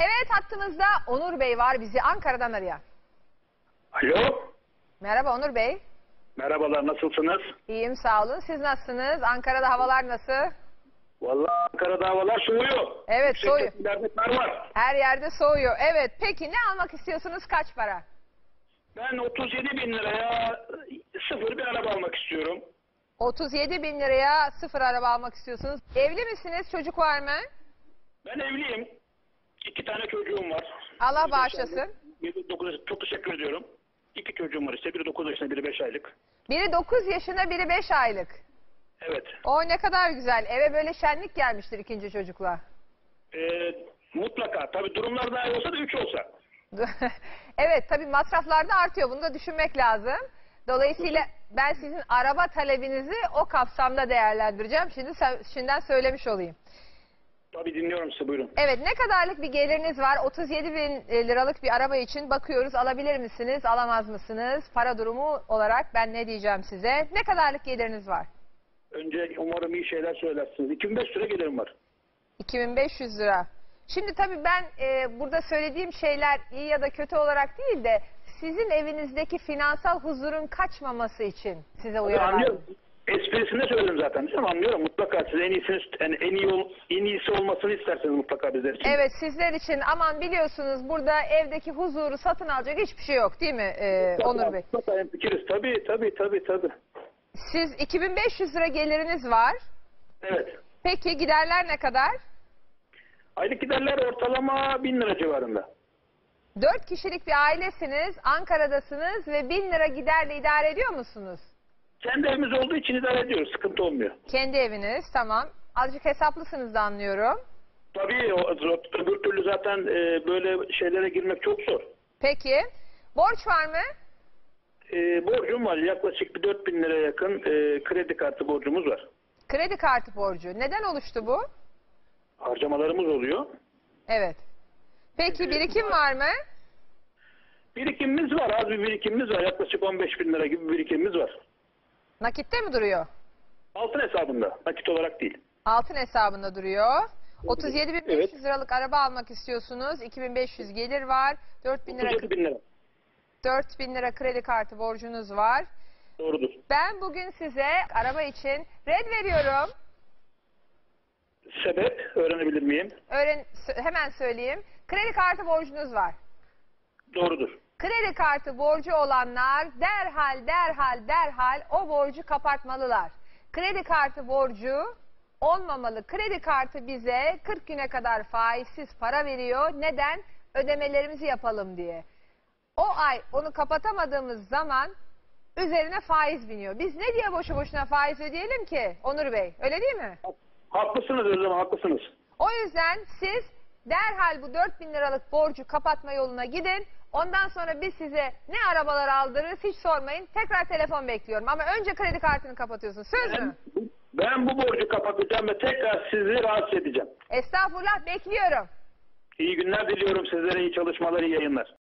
Evet hattımızda Onur Bey var bizi Ankara'dan arayan. Alo. Merhaba Onur Bey. Merhabalar nasılsınız? İyiyim sağ olun. Siz nasılsınız? Ankara'da havalar nasıl? Vallahi Ankara'da havalar soğuyor. Evet, Yüksek soğuyor. Dernekler var. Her yerde soğuyor. Evet peki ne almak istiyorsunuz kaç para? Ben 37 bin liraya sıfır bir araba almak istiyorum. 37 bin liraya sıfır araba almak istiyorsunuz. Evli misiniz? Çocuk var mı? Ben evliyim. İki tane çocuğum var. Allah bağışlasın. biri dokuz Çok teşekkür ediyorum. İki çocuğum var işte. Biri 9 yaşında, biri 5 aylık. Biri 9 yaşında biri 5 aylık. Evet. O ne kadar güzel. Eve böyle şenlik gelmiştir ikinci çocukla. Ee, mutlaka. Tabii durumlar daha iyi olsa da 3 olsa. evet tabii masraflar da artıyor. Bunu da düşünmek lazım. Dolayısıyla ben sizin araba talebinizi o kapsamda değerlendireceğim. Şimdi şimdiden söylemiş olayım. Tabii dinliyorum sizi buyurun. Evet ne kadarlık bir geliriniz var? 37 bin liralık bir araba için bakıyoruz. Alabilir misiniz? Alamaz mısınız? Para durumu olarak ben ne diyeceğim size? Ne kadarlık geliriniz var? Önce umarım iyi şeyler söylersiniz. 2500 lira gelirim var. 2500 lira. Şimdi tabii ben e, burada söylediğim şeyler iyi ya da kötü olarak değil de sizin evinizdeki finansal huzurun kaçmaması için size Tabii uyarı anlıyorum. verdim. Esprisini de söyledim zaten. Canım anlıyorum. Mutlaka siz en iyisini, yani en iyi ol, en iyisi olmasını isterseniz mutlaka bizler için. Evet sizler için aman biliyorsunuz burada evdeki huzuru satın alacak hiçbir şey yok değil mi e, Mutlaka- Onur Bey? Mutlaka fikiriz. Tabii tabii tabii tabii. Siz 2500 lira geliriniz var. Evet. Peki giderler ne kadar? Aylık giderler ortalama 1000 lira civarında. 4 kişilik bir ailesiniz, Ankara'dasınız ve 1000 lira giderle idare ediyor musunuz? Kendi evimiz olduğu için idare ediyoruz. Sıkıntı olmuyor. Kendi eviniz tamam. Azıcık hesaplısınız da anlıyorum. Tabii o, öbür türlü zaten e, böyle şeylere girmek çok zor. Peki borç var mı? E, borcum var. Yaklaşık bir 4000 liraya yakın e, kredi kartı borcumuz var. Kredi kartı borcu. Neden oluştu bu? Harcamalarımız oluyor. Evet. Peki birikim var mı? Birikimimiz var. Az bir birikimimiz var. Yaklaşık 15 bin lira gibi bir birikimimiz var. Nakitte mi duruyor? Altın hesabında. Nakit olarak değil. Altın hesabında duruyor. 37.500 Evet. liralık araba almak istiyorsunuz. 2500 gelir var. 4000 lira 37 bin lira. 4000 lira kredi kartı borcunuz var. Doğrudur. Ben bugün size araba için red veriyorum. Sebep öğrenebilir miyim? Öğren hemen söyleyeyim. Kredi kartı borcunuz var. Doğrudur. Kredi kartı borcu olanlar derhal derhal derhal o borcu kapatmalılar. Kredi kartı borcu olmamalı. Kredi kartı bize 40 güne kadar faizsiz para veriyor. Neden? Ödemelerimizi yapalım diye. O ay onu kapatamadığımız zaman üzerine faiz biniyor. Biz ne diye boşu boşuna faiz ödeyelim ki Onur Bey? Öyle değil mi? Haklısınız Özlem haklısınız. O yüzden siz derhal bu 4000 liralık borcu kapatma yoluna gidin. Ondan sonra biz size ne arabalar aldırırız hiç sormayın. Tekrar telefon bekliyorum. Ama önce kredi kartını kapatıyorsun. Söz mü? Ben, ben bu borcu kapatacağım ve tekrar sizi rahatsız edeceğim. Estağfurullah bekliyorum. İyi günler diliyorum sizlere, iyi çalışmalar, iyi yayınlar.